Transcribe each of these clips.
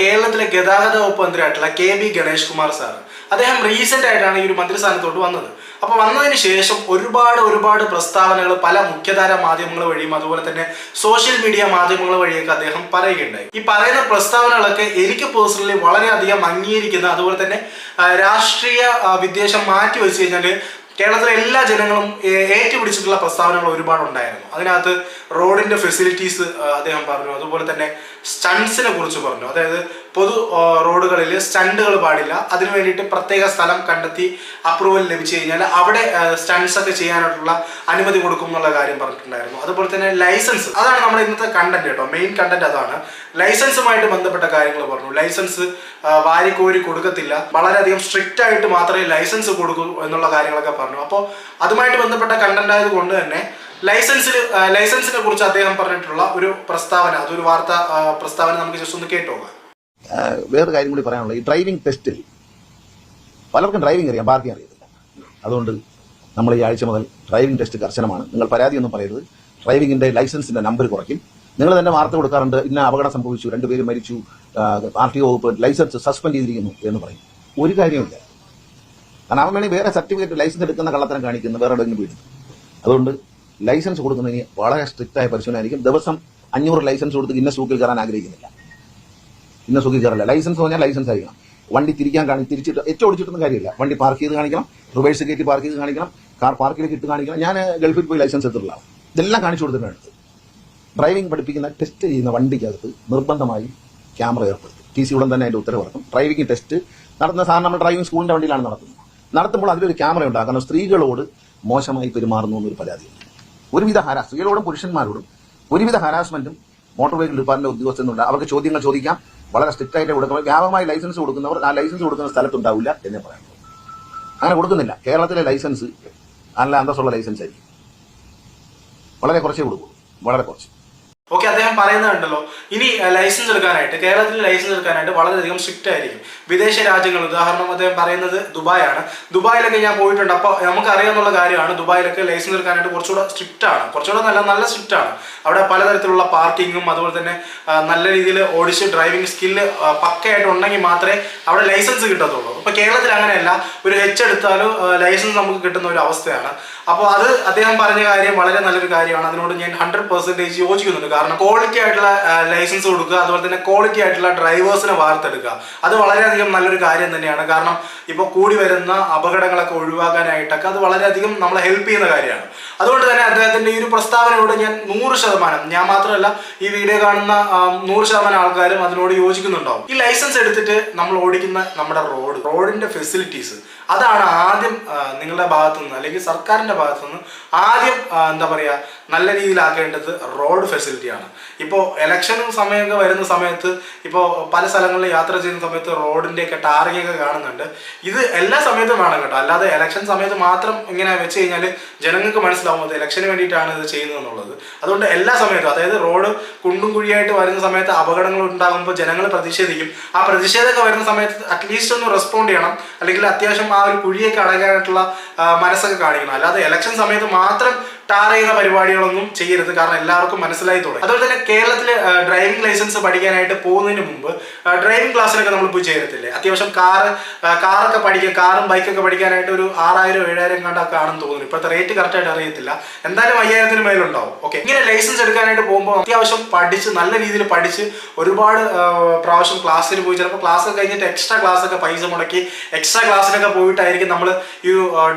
കേരളത്തിലെ ഗതാഗത വകുപ്പ് മന്ത്രിയായിട്ടുള്ള K B Ganesh Kumar sir അദ്ദേഹം റീസെന്റ് ആയിട്ടാണ് ഈ ഒരു മന്ത്രിസ്ഥാനത്തോട്ട് വന്നത്. അപ്പൊ വന്നതിന് ശേഷം ഒരുപാട് ഒരുപാട് പ്രസ്താവനകൾ പല മുഖ്യധാര മാധ്യമങ്ങൾ വഴിയും അതുപോലെ തന്നെ സോഷ്യൽ മീഡിയ മാധ്യമങ്ങൾ വഴിയൊക്കെ അദ്ദേഹം പറയുകയുണ്ടായി. ഈ പറയുന്ന പ്രസ്താവനകളൊക്കെ എനിക്ക് പേഴ്സണലി വളരെയധികം അംഗീകരിക്കുന്ന അതുപോലെ തന്നെ രാഷ്ട്രീയ വിദ്വേഷം മാറ്റി വെച്ച് കഴിഞ്ഞാൽ കേരളത്തിലെ എല്ലാ ജനങ്ങളും ഏറ്റുപിടിച്ചിട്ടുള്ള പ്രസ്താവനകൾ ഒരുപാട് ഉണ്ടായിരുന്നു. അതിനകത്ത് റോഡിന്റെ ഫെസിലിറ്റീസ് അദ്ദേഹം പറഞ്ഞു. അതുപോലെ തന്നെ സ്റ്റൺസിനെ കുറിച്ച് പറഞ്ഞു. അതായത് പൊതു റോഡുകളിൽ സ്റ്റണ്ടുകൾ പാടില്ല. അതിനു വേണ്ടിയിട്ട് പ്രത്യേക സ്ഥലം കണ്ടെത്തി അപ്രൂവൽ ലഭിച്ചു കഴിഞ്ഞാൽ അവിടെ സ്റ്റൺസ് ഒക്കെ ചെയ്യാനായിട്ടുള്ള അനുമതി കൊടുക്കും എന്നുള്ള കാര്യം പറഞ്ഞിട്ടുണ്ടായിരുന്നു. അതുപോലെ തന്നെ ലൈസൻസ്. അതാണ് നമ്മുടെ ഇന്നത്തെ കണ്ടന്റ് കേട്ടോ. മെയിൻ കണ്ടന്റ് അതാണ്. ലൈസൻസുമായിട്ട് ബന്ധപ്പെട്ട കാര്യങ്ങൾ പറഞ്ഞു. ലൈസൻസ് വാരിക്കോരി കൊടുക്കത്തില്ല. വളരെയധികം സ്ട്രിക്റ്റ് ആയിട്ട് മാത്രമേ ലൈസൻസ് കൊടുക്കൂ എന്നുള്ള കാര്യങ്ങളൊക്കെ പറഞ്ഞു. അപ്പോൾ അതുമായിട്ട് ബന്ധപ്പെട്ട കണ്ടന്റ് ആയതുകൊണ്ട് തന്നെ ലൈസൻസിൽ ലൈസൻസിനെ കുറിച്ച് അദ്ദേഹം പറഞ്ഞിട്ടുള്ള ഒരു പ്രസ്താവന അതൊരു വാർത്ത പ്രസ്താവന നമുക്ക് ജസ്റ്റ് ഒന്ന് ആഹ് വേറൊരു കാര്യം കൂടി പറയാനുള്ളത്. ഈ ഡ്രൈവിംഗ് ടെസ്റ്റിൽ പലർക്കും ഡ്രൈവിംഗ് അറിയാം പാർക്കിംഗ് അറിയത്തില്ല. അതുകൊണ്ട് നമ്മൾ ഈ ആഴ്ച മുതൽ ഡ്രൈവിംഗ് ടെസ്റ്റ് കർശനമാണ്. നിങ്ങൾ പരാതിയൊന്നും പറയരുത്. ഡ്രൈവിംഗിന്റെ ലൈസൻസിന്റെ നമ്പർ കുറയ്ക്കും. നിങ്ങൾ തന്നെ വാർത്ത കൊടുക്കാറുണ്ട് ഇന്ന അപകടം സംഭവിച്ചു രണ്ടുപേരും മരിച്ചു ആർ ടി ഒ വകുപ്പ് ലൈസൻസ് സസ്പെൻഡ് ചെയ്തിരിക്കുന്നു എന്ന് പറയും. ഒരു കാര്യമില്ല കാരണം അവൻ വേണമെങ്കിൽ വേറെ സർട്ടിഫിക്കറ്റ് ലൈസൻസ് എടുക്കുന്ന കള്ളത്തരം കാണിക്കുന്നു വേറെ എവിടെയെങ്കിലും വീട്ടിൽ അതുകൊണ്ട് ലൈസൻസ് കൊടുക്കുന്നതിന് വളരെ സ്ട്രിക്റ്റായ പരിശോധന ആയിരിക്കും. ദിവസം അഞ്ഞൂറ് ലൈസൻസ് കൊടുത്ത് ഇന്ന സൂക്കിൽ കയറാൻ ആഗ്രഹിക്കുന്നില്ല. ഇന്ന സുഖി കയറില്ല ലൈസൻസ് പറഞ്ഞാൽ ലൈസൻസ് ആയിരിക്കണം. വണ്ടി തിരിക്കാൻ കാണി തിരിച്ചിട്ട് ഏറ്റവും ഓടിച്ചിട്ടൊന്നും കാര്യമില്ല. വണ്ടി പാർക്ക് ചെയ്ത് കാണിക്കണം റിവേഴ്സ് കയറ്റി പാർക്ക് ചെയ്ത് കാണിക്കണം കാർ പാർക്കിലേക്ക് ഇട്ട് കാണിക്കണം. ഞാൻ ഗൾഫിൽ പോയി ലൈസൻസ് എടുത്തിട്ടുള്ള ഇതെല്ലാം കാണിച്ചു കൊടുത്തിട്ടുണ്ട്. ഡ്രൈവിംഗ് പഠിപ്പിക്കുന്ന ടെസ്റ്റ് ചെയ്യുന്ന വണ്ടിക്കകത്ത് നിർബന്ധമായി ക്യാമറ ഏർപ്പെടുത്തും. ടി സി ഉടൻ തന്നെ അതിന്റെ ഉത്തരവിറക്കും. ഡ്രൈവിംഗ് ടെസ്റ്റ് നടത്തുന്ന സാധാരണ നമ്മൾ ഡ്രൈവിംഗ് സ്കൂളിന്റെ വണ്ടിയിലാണ് നടത്തുന്നത്. നടത്തുമ്പോൾ അതിലൊരു ക്യാമറ ഉണ്ടാകും കാരണം സ്ത്രീകളോട് മോശമായി പെരുമാറുന്നു എന്നൊരു പരാതിയുണ്ട്. ഒരുവിധ ഹരാ സ്ത്രീകളോടും പുരുഷന്മാരോടും ഒരുവിധ ഹരാസ്മെന്റും മോട്ടോർ വെഹിക്കിൾ ഡിപ്പാർട്ട്മെന്റ് ഉദ്യോഗസ്ഥനുണ്ട് അവർക്ക് ചോദ്യങ്ങൾ ചോദിക്കാം. വളരെ സ്ട്രിക്റ്റ് ആയിട്ട് കൊടുക്കുമ്പോൾ വ്യാപകമായി ലൈസൻസ് കൊടുക്കുന്നവർ ആ ലൈസൻസ് കൊടുക്കുന്ന സ്ഥലത്തുണ്ടാവില്ല എന്നേ പറയാം അങ്ങനെ കൊടുക്കുന്നില്ല. കേരളത്തിലെ ലൈസൻസ് നല്ല അന്തസ്സുള്ള ലൈസൻസ് ആയിരിക്കും. വളരെ കുറച്ചേ കൊടുക്കൂ വളരെ കുറച്ച്. ഓക്കെ അദ്ദേഹം പറയുന്നുണ്ടല്ലോ ഇനി ലൈസൻസ് എടുക്കാനായിട്ട് കേരളത്തിൽ ലൈസൻസ് എടുക്കാനായിട്ട് വളരെയധികം സ്ട്രിക്റ്റ് ആയിരിക്കും. വിദേശ രാജ്യങ്ങൾ ഉദാഹരണം അദ്ദേഹം പറയുന്നത് ദുബായാണ്. ദുബായിലൊക്കെ ഞാൻ പോയിട്ടുണ്ട് അപ്പോൾ നമുക്ക് അറിയാവുന്ന കാര്യമാണ് ദുബായിലൊക്കെ ലൈസൻസ് എടുക്കാനായിട്ട് കുറച്ചുകൂടെ സ്ട്രിക്റ്റ് ആണ്. കുറച്ചുകൂടെ നല്ല നല്ല സ്ട്രിക്റ്റ് ആണ്. അവിടെ പലതരത്തിലുള്ള പാർക്കിങ്ങും അതുപോലെ തന്നെ നല്ല രീതിയിൽ ഓടിച്ച് ഡ്രൈവിംഗ് സ്കില്ല് പക്കയായിട്ട് ഉണ്ടെങ്കിൽ മാത്രമേ അവിടെ ലൈസൻസ് കിട്ടത്തുള്ളൂ. അപ്പോൾ കേരളത്തിൽ അങ്ങനെയല്ല. ഒരു എച്ച് എടുത്താലും ലൈസൻസ് നമുക്ക് കിട്ടുന്ന ഒരു അവസ്ഥയാണ്. അപ്പോൾ അത് അദ്ദേഹം പറഞ്ഞ കാര്യം വളരെ നല്ലൊരു കാര്യമാണ്. അതിനോട് ഞാൻ ഹൺഡ്രഡ് പെർസെന്റേജ് യോജിക്കുന്നുണ്ട്. കാരണം ക്വാളിറ്റി ആയിട്ടുള്ള ലൈസൻസ് കൊടുക്കുക അതുപോലെ തന്നെ ക്വാളിറ്റി ആയിട്ടുള്ള ഡ്രൈവേഴ്സിനെ വാർത്തെടുക്കുക. അത് വളരെയധികം നല്ലൊരു കാര്യം തന്നെയാണ്. കാരണം ഇപ്പോൾ കൂടി വരുന്ന അപകടങ്ങളൊക്കെ ഒഴിവാക്കാനായിട്ടൊക്കെ അത് വളരെയധികം നമ്മളെ ഹെൽപ്പ് ചെയ്യുന്ന കാര്യമാണ്. അതുകൊണ്ട് തന്നെ അദ്ദേഹത്തിന്റെ ഈ ഒരു പ്രസ്താവനയോട് ഞാൻ നൂറ് ശതമാനം ഞാൻ മാത്രമല്ല ഈ വീഡിയോ കാണുന്ന നൂറ് ശതമാനം ആൾക്കാരും അതിനോട് യോജിക്കുന്നുണ്ടാവും. ഈ ലൈസൻസ് എടുത്തിട്ട് നമ്മൾ ഓടിക്കുന്ന നമ്മുടെ റോഡ് റോഡിന്റെ ഫെസിലിറ്റീസ് അതാണ് ആദ്യം നിങ്ങളുടെ ഭാഗത്തുനിന്ന് അല്ലെങ്കിൽ സർക്കാരിന്റെ ഭാഗത്തുനിന്ന് ആദ്യം എന്താ പറയുക നല്ല രീതിയിലാക്കേണ്ടത് റോഡ് ഫെസിലിറ്റിയാണ് ഇപ്പോൾ ഇലക്ഷനും സമയമൊക്കെ വരുന്ന സമയത്ത് ഇപ്പോൾ പല സ്ഥലങ്ങളിൽ യാത്ര ചെയ്യുന്ന സമയത്ത് റോഡിന്റെയൊക്കെ ടാറിംഗ് ഒക്കെ കാണുന്നുണ്ട്. ഇത് എല്ലാ സമയത്തും വേണം കേട്ടോ. അല്ലാതെ ഇലക്ഷൻ സമയത്ത് മാത്രം ഇങ്ങനെ വെച്ച് കഴിഞ്ഞാൽ ജനങ്ങൾക്ക് മനസ്സിലാവും അത് ഇലക്ഷന് വേണ്ടിയിട്ടാണ് ഇത് ചെയ്യുന്നത് എന്നുള്ളത്. അതുകൊണ്ട് എല്ലാ സമയത്തും അതായത് റോഡ് കുണ്ടും കുഴിയായിട്ട് വരുന്ന സമയത്ത് അപകടങ്ങൾ ഉണ്ടാകുമ്പോൾ ജനങ്ങൾ പ്രതിഷേധിക്കും. ആ പ്രതിഷേധമൊക്കെ വരുന്ന സമയത്ത് അറ്റ്ലീസ്റ്റ് ഒന്ന് റെസ്പോണ്ട് ചെയ്യണം. അല്ലെങ്കിൽ അത്യാവശ്യം ഒരു കുഴിയൊക്കെ അടയ്ക്കാനായിട്ടുള്ള മനസ്സൊക്കെ കാണിക്കണം. അല്ലാതെ ഇലക്ഷൻ സമയത്ത് മാത്രം ടാർ ചെയ്യുന്ന പരിപാടികളൊന്നും ചെയ്യരുത്. കാരണം എല്ലാവർക്കും മനസ്സിലായി തുടങ്ങി. അതുപോലെ തന്നെ കേരളത്തിൽ ഡ്രൈവിംഗ് ലൈസൻസ് പഠിക്കാനായിട്ട് പോകുന്നതിന് മുമ്പ് ഡ്രൈവിംഗ് ക്ലാസ്സിലൊക്കെ നമ്മൾ പോയി ചേരത്തില്ലേ അത്യാവശ്യം കാറ് കാറൊക്കെ പഠിക്കുക കാറും ബൈക്കൊക്കെ പഠിക്കാനായിട്ട് ഒരു ആറായിരം ഏഴായിരം കണ്ടൊക്കെ ആണെന്ന് തോന്നുന്നു. ഇപ്പോഴത്തെ റേറ്റ് കറക്റ്റ് ആയിട്ട് അറിയത്തില്ല. എന്തായാലും അയ്യായിരത്തിന് മേലുണ്ടാവും. ഓക്കെ ഇങ്ങനെ ലൈസൻസ് എടുക്കാനായിട്ട് പോകുമ്പോൾ അത്യാവശ്യം പഠിച്ച് നല്ല രീതിയിൽ പഠിച്ച് ഒരുപാട് പ്രാവശ്യം ക്ലാസ്സിൽ പോയി. ചിലപ്പോൾ ക്ലാസ് കഴിഞ്ഞിട്ട് എക്സ്ട്രാ ക്ലാസ് ഒക്കെ പൈസ മുടക്കി എക്സ്ട്രാ ക്ലാസ്സിലൊക്കെ പോയിട്ടായിരിക്കും നമ്മൾ ഈ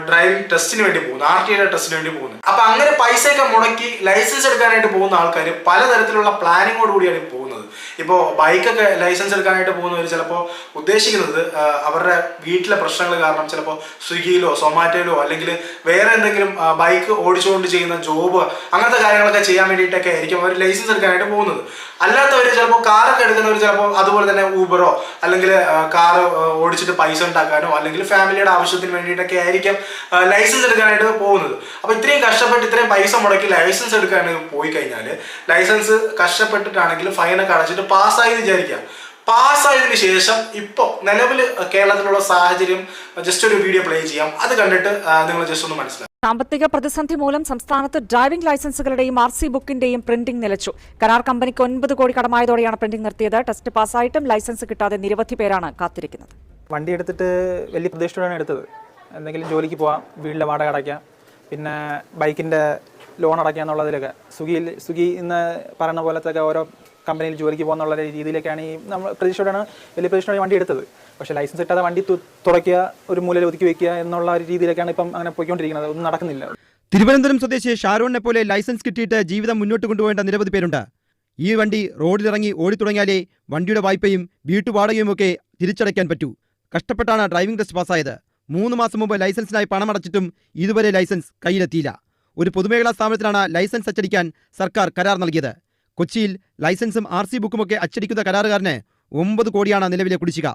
ഡ്രൈവിംഗ് ടെസ്റ്റിന് വേണ്ടി പോകുന്നത്. ആർ ടി ടെസ്റ്റിന് വേണ്ടി പോകുന്നത്. അപ്പൊ അങ്ങനെ പൈസയൊക്കെ മുടക്കി ലൈസൻസ് എടുക്കാനായിട്ട് പോകുന്ന ആൾക്കാർ പലതരത്തിലുള്ള പ്ലാനിങ്ങോട് കൂടിയാണ് പോകുന്നത്. ഇപ്പോൾ ബൈക്കൊക്കെ ലൈസൻസ് എടുക്കാനായിട്ട് പോകുന്നവർ ചിലപ്പോൾ ഉദ്ദേശിക്കുന്നത് അവരുടെ വീട്ടിലെ പ്രശ്നങ്ങൾ കാരണം ചിലപ്പോൾ സ്വിഗ്ഗിയിലോ സൊമാറ്റോയിലോ അല്ലെങ്കിൽ വേറെ എന്തെങ്കിലും ബൈക്ക് ഓടിച്ചുകൊണ്ട് ചെയ്യുന്ന ജോബ് അങ്ങനത്തെ കാര്യങ്ങളൊക്കെ ചെയ്യാൻ വേണ്ടിയിട്ടൊക്കെ ആയിരിക്കും അവർ ലൈസൻസ് എടുക്കാനായിട്ട് പോകുന്നത്. അല്ലാത്തവർ ചിലപ്പോൾ കാറൊക്കെ എടുക്കുന്നവർ ചിലപ്പോൾ അതുപോലെ തന്നെ ഊബറോ അല്ലെങ്കിൽ കാർ ഓടിച്ചിട്ട് പൈസ ഉണ്ടാക്കാനോ അല്ലെങ്കിൽ ഫാമിലിയുടെ ആവശ്യത്തിന് വേണ്ടിയിട്ടൊക്കെ ആയിരിക്കും ലൈസൻസ് എടുക്കാനായിട്ട് പോകുന്നത്. അപ്പോൾ ഇത്രയും കഷ്ടപ്പെട്ട് ഇത്രയും പൈസ മുടക്കി ലൈസൻസ് എടുക്കാൻ പോയി കഴിഞ്ഞാൽ ലൈസൻസ് കഷ്ടപ്പെട്ടിട്ടാണെങ്കിൽ ഫൈനൊക്കെ അടച്ചിട്ട് പാസ്സായി വിചാരിക്കുക. പാസ്സായതിനു ശേഷം ഇപ്പോൾ നിലവിൽ കേരളത്തിലുള്ള സാഹചര്യം ജസ്റ്റ് ഒരു വീഡിയോ പ്ലേ ചെയ്യാം. അത് കണ്ടിട്ട് നിങ്ങൾ ജസ്റ്റ് ഒന്ന് മനസ്സിലാക്കാം സാമ്പത്തിക പ്രതിസന്ധി മൂലം സംസ്ഥാനത്ത് ഡ്രൈവിംഗ് ലൈസൻസുകളുടെയും ആർ സി ബുക്കിന്റെയും പ്രിന്റിംഗ് നിലച്ചു. കരാർ കമ്പനിക്ക് ഒൻപത് കോടി കടമായതോടെയാണ് പ്രിന്റിംഗ് നിർത്തിയത്. ടെസ്റ്റ് പാസ്സായിട്ടും ലൈസൻസ് കിട്ടാതെ നിരവധി പേരാണ് കാത്തിരിക്കുന്നത്. വണ്ടി എടുത്തിട്ട് വലിയ പ്രതീക്ഷയോടെയാണ് എടുത്തത്. എന്തെങ്കിലും ജോലിക്ക് പോവാം വീട്ടിലെ വാടക അടയ്ക്കാം പിന്നെ ബൈക്കിന്റെ ലോൺ അടയ്ക്കാം എന്നുള്ളതിലൊക്കെ. സ്വിഗ്ഗിയിൽ സ്വിഗ്ഗി ഇന്ന് പറയുന്ന പോലത്തെ ഓരോ കമ്പനിയിൽ ജോലിക്ക് പോകുന്നുള്ള രീതിയിലേക്കാണ് ഈ നമ്മൾ പ്രതീക്ഷയോടാണ് വലിയ പ്രതീക്ഷയോടെ വണ്ടി എടുത്തത്. പക്ഷേ ലൈസൻസ് കിട്ടാതെ വണ്ടി തുറയ്ക്കുക ഒരു മൂലയിൽ ഒതുക്കി വെക്കുക എന്നുള്ള ഒരു രീതിയിലേക്കാണ് ഇപ്പം അങ്ങനെ പോയിക്കൊണ്ടിരിക്കുന്നത്. ഒന്നും നടക്കുന്നില്ല. തിരുവനന്തപുരം സ്വദേശി ഷാരോണിനെ പോലെ ലൈസൻസ് കിട്ടിയിട്ട് ജീവിതം മുന്നോട്ട് കൊണ്ടുപോകേണ്ട നിരവധി പേരുണ്ട്. ഈ വണ്ടി റോഡിലിറങ്ങി ഓടിത്തുടങ്ങിയാലേ വണ്ടിയുടെ വായ്പയും വീട്ടുവാടകയുമൊക്കെ തിരിച്ചടയ്ക്കാൻ പറ്റൂ. കഷ്ടപ്പെട്ടാണ് ഡ്രൈവിംഗ് ടെസ്റ്റ് പാസ്സായത്. മൂന്ന് മാസം മുമ്പ് ലൈസൻസിനായി പണം അടച്ചിട്ടും ഇതുവരെ ലൈസൻസ് കയ്യിലെത്തിയില്ല. ഒരു പൊതുമേഖലാ സ്ഥാപനത്തിനാണ് ലൈസൻസ് അച്ചടിക്കാൻ സർക്കാർ കരാർ നൽകിയത്. കൊച്ചിയിൽ ലൈസൻസും ആർ സി ബുക്കുമൊക്കെ അച്ചടിക്കുന്ന കരാറുകാരന് ഒമ്പത് കോടിയാണ് നിലവിലെ കുടിശ്ശിക.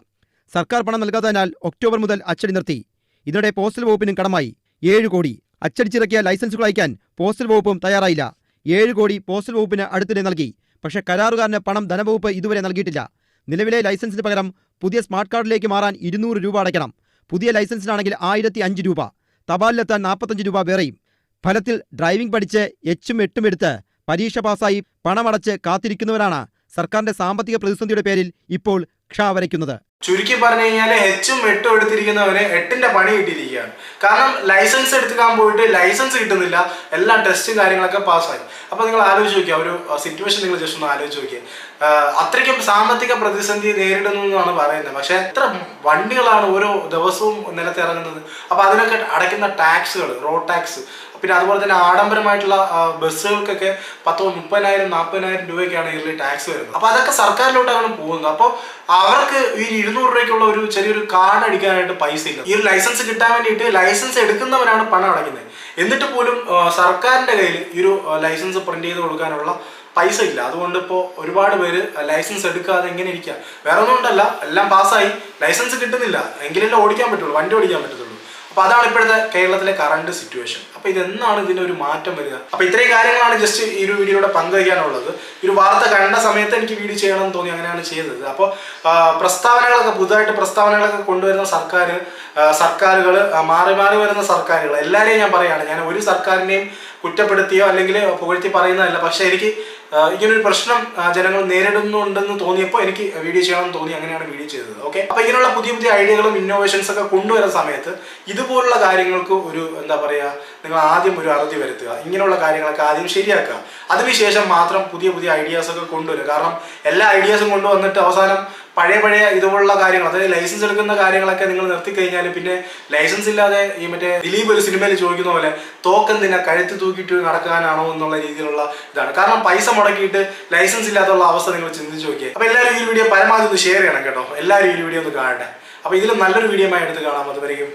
സർക്കാർ പണം നൽകാത്തതിനാൽ ഒക്ടോബർ മുതൽ അച്ചടി നിർത്തി. ഇതിനിടെ പോസ്റ്റൽ വകുപ്പിനും കടമായി. ഏഴ് കോടി. അച്ചടിച്ചിറക്കിയ ലൈസൻസുകൾ അയക്കാൻ പോസ്റ്റൽ വകുപ്പും തയ്യാറായില്ല. ഏഴ് കോടി പോസ്റ്റൽ വകുപ്പിന് അടുത്തിടെ നൽകി. പക്ഷേ കരാറുകാരന് പണം ധനവകുപ്പ് ഇതുവരെ നൽകിയിട്ടില്ല. നിലവിലെ ലൈസൻസിന് പകരം പുതിയ സ്മാർട്ട് കാർഡിലേക്ക് മാറാൻ ഇരുന്നൂറ് രൂപ അടയ്ക്കണം. പുതിയ ലൈസൻസിനാണെങ്കിൽ ആയിരത്തി അഞ്ച് രൂപ. തപാലിലെത്താൻ നാൽപ്പത്തഞ്ച് രൂപ വേറെയും. ഫലത്തിൽ ഡ്രൈവിംഗ് പഠിച്ച് എച്ചും എട്ടും എടുത്ത് പരീക്ഷ പാസ്സായി പണമടച്ച് കാത്തിരിക്കുന്നവരാണ് സർക്കാരിന്റെ സാമ്പത്തിക പ്രതിസന്ധിയുടെ പേരിൽ ഇപ്പോൾ ക്ഷ വരയ്ക്കുന്നത്. ചുരുക്കി പറഞ്ഞു കഴിഞ്ഞാൽ എച്ചും എട്ടും എടുത്തിരിക്കുന്നവരെ എട്ടിന്റെ പണി കിട്ടിയിരിക്കുകയാണ്. കാരണം ലൈസൻസ് എടുക്കാൻ പോയിട്ട് ലൈസൻസ് കിട്ടുന്നില്ല. എല്ലാ ടെസ്റ്റും കാര്യങ്ങളൊക്കെ പാസ്സായി. അപ്പൊ നിങ്ങൾ ആലോചിച്ച് നോക്കിയാൽ ഒരു സിറ്റുവേഷൻ നിങ്ങൾ ജസ്റ്റ് ഒന്ന് ആലോചിച്ച് നോക്കിയേ. ആഹ് അത്രയ്ക്കും സാമ്പത്തിക പ്രതിസന്ധി നേരിടുന്നു എന്നാണ് പറയുന്നത്. പക്ഷെ എത്ര വണ്ടികളാണ് ഓരോ ദിവസവും നിലത്ത് ഇറങ്ങുന്നത് അപ്പൊ അതിനൊക്കെ അടയ്ക്കുന്ന ടാക്സുകൾ റോഡ് ടാക്സ് പിന്നെ അതുപോലെ തന്നെ ആഡംബരമായിട്ടുള്ള ബസ്സുകൾക്കൊക്കെ പത്തോ മുപ്പതിനായിരം നാൽപ്പതിനായിരം രൂപയ്ക്കാണ് ഇയർലി ടാക്സ് വരുന്നത്. അപ്പൊ അതൊക്കെ സർക്കാരിലോട്ടാണ് പോകുന്നത്. അപ്പോൾ അവർക്ക് ഈ ഇരുന്നൂറ് രൂപയ്ക്കുള്ള ഒരു ചെറിയൊരു കാർഡ് അടിക്കാനായിട്ട് പൈസ ഇല്ല. ഈ ഒരു ലൈസൻസ് കിട്ടാൻ വേണ്ടിയിട്ട് ലൈസൻസ് എടുക്കുന്നവരാണ് പണം അടയ്ക്കുന്നത്. എന്നിട്ട് പോലും സർക്കാരിന്റെ കയ്യിൽ ഈ ഒരു ലൈസൻസ് പ്രിന്റ് ചെയ്ത് കൊടുക്കാനുള്ള പൈസ ഇല്ല. അതുകൊണ്ട് ഇപ്പോൾ ഒരുപാട് പേര് ലൈസൻസ് എടുക്കാതെ എങ്ങനെ ഇരിക്കുക വേറെ ഒന്നും കൊണ്ടല്ല. എല്ലാം പാസ്സായി. ലൈസൻസ് കിട്ടുന്നില്ല. എങ്കിലല്ലേ ഓടിക്കാൻ പറ്റുള്ളൂ. വണ്ടി ഓടിക്കാൻ പറ്റത്തുള്ളൂ. അപ്പോൾ അതാണ് ഇപ്പോഴത്തെ കേരളത്തിലെ കറണ്ട് സിറ്റുവേഷൻ അപ്പോൾ ഇതെന്നാണ് ഇതിന്റെ ഒരു മാറ്റം വരിക? അപ്പോൾ ഇത്രയും കാര്യങ്ങളാണ് ജസ്റ്റ് ഈ ഒരു വീഡിയോയുടെ പങ്കുവയ്ക്കാനുള്ളത്. ഒരു വാർത്ത കണ്ട സമയത്ത് എനിക്ക് വീഡിയോ ചെയ്യണമെന്ന് തോന്നി അങ്ങനെയാണ് ചെയ്തത്. അപ്പോൾ പ്രസ്താവനകളൊക്കെ പുതുതായിട്ട് പ്രസ്താവനകളൊക്കെ കൊണ്ടുവരുന്ന സർക്കാർ സർക്കാരുകൾ മാറി മാറി വരുന്ന സർക്കാരുകൾ എല്ലാവരെയും ഞാൻ പറയുകയാണ് ഞാൻ ഒരു സർക്കാരിനെയും കുറ്റപ്പെടുത്തിയോ അല്ലെങ്കിൽ പുകഴ്ത്തി പറയുന്നതല്ല. പക്ഷേ എനിക്ക് ഇങ്ങനൊരു പ്രശ്നം ജനങ്ങൾ നേരിടുന്നുണ്ടെന്ന് തോന്നിയപ്പോൾ എനിക്ക് വീഡിയോ ചെയ്യണമെന്ന് തോന്നി അങ്ങനെയാണ് വീഡിയോ ചെയ്തത്. ഓക്കെ അപ്പോൾ ഇങ്ങനെയുള്ള പുതിയ പുതിയ ഐഡിയകളും ഇന്നോവേഷൻസ് ഒക്കെ കൊണ്ടുവരുന്ന സമയത്ത് ഇതുപോലുള്ള കാര്യങ്ങൾക്ക് ഒരു എന്താ പറയാ നിങ്ങൾ ആദ്യം ഒരു അറുതി വരുത്തുക. ഇങ്ങനെയുള്ള കാര്യങ്ങളൊക്കെ ആദ്യം ശരിയാക്കുക. അതിനുശേഷം മാത്രം പുതിയ പുതിയ ഐഡിയാസ് ഒക്കെ കൊണ്ടുവരിക. കാരണം എല്ലാ ഐഡിയാസും കൊണ്ടുവന്നിട്ട് അവസാനം പഴയ പഴയ ഇതുപോലുള്ള കാര്യങ്ങൾ അതായത് ലൈസൻസ് എടുക്കുന്ന കാര്യങ്ങളൊക്കെ നിങ്ങൾ നിർത്തി കഴിഞ്ഞാൽ പിന്നെ ലൈസൻസ് ഇല്ലാതെ ഈ മറ്റേ ദിലീപ് ഒരു സിനിമയിൽ ചോദിക്കുന്ന പോലെ തോക്കെന്തിനാ കഴുത്ത് തൂക്കിയിട്ട് നടക്കാനാണോ എന്നുള്ള രീതിയിലുള്ള ഇതാണ്. കാരണം പൈസ മുടക്കിയിട്ട് ലൈസൻസ് ഇല്ലാത്തുള്ള അവസ്ഥ നിങ്ങൾ ചിന്തിച്ച് നോക്കിയേ. അപ്പോൾ എല്ലാവരും ഈ വീഡിയോ പരമാവധി ഒന്ന് ഷെയർ ചെയ്യണം കേട്ടോ. എല്ലാവരും ഈ വീഡിയോ ഒന്ന് കാണട്ടെ. അപ്പോൾ ഇതിലും നല്ലൊരു വീഡിയോ ആയി എടുത്ത് കാണാം. അതുവരെയും